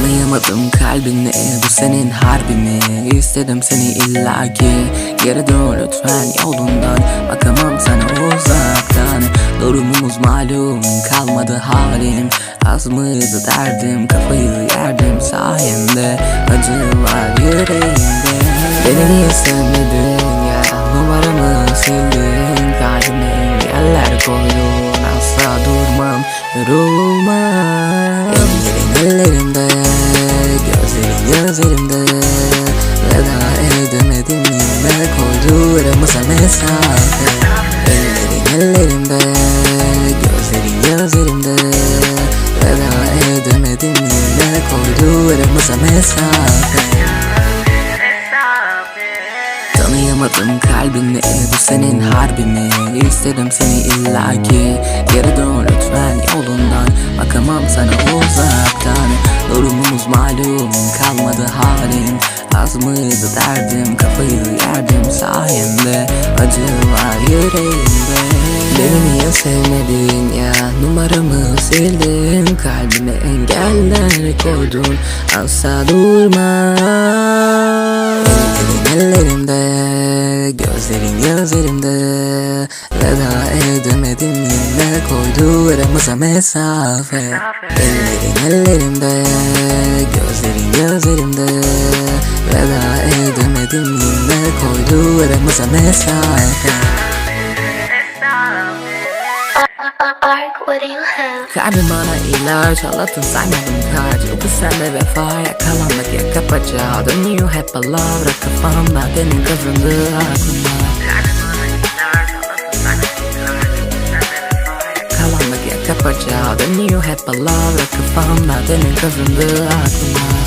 Tanıyamadım kalbini bu senin harbini. İstedim seni illaki. Geri dön lütfen yolundan. Bakamam sana uzaktan. Durumumuz malum kalmadı halim. Az mıydı derdim kafayı yerdim sayende. Acı var yüreğimde. Beni niye sevmedin? Ya Numaramı sildin. Kalbime engeller koydun. Asla durmam yorulmam. Ellerin ellerimde Gözlerin gözlerimde Veda edemedim. Yine koydu aramıza mesafe. Ellerin ellerimde Gözlerin gözlerimde. Veda edemedim. Yine koydu aramıza mesafe. Tanıyamadım kalbini bu senin harbini İstedim seni illaki. Geri dön lütfen yolundan. Bakamam sana uzaktan Durumumuz malum kalmadı halim. Az mıydı derdim kafayı yerdim sayende. Acı var yüreğimde. Beni niye sevmedin ya Numaramı sildin. Kalbime engeller koydun. Asla durma gözlerimde Veda edemedim yine koydu aramıza mesafe. Ellerin ellerimde Gözlerin gözlerimde. Veda edemedim yine koydu aramıza mesafe? Kalbim bana ilaç Allah'tan saymadım kaç Yoktu sende vefaya kalanmak yakapacağı Dönüyor hep palavra kafamda Denin kazındı aklımda Kalanmak yakapacağı Dönüyor hep palavra kafamda Denin kazındı aklımda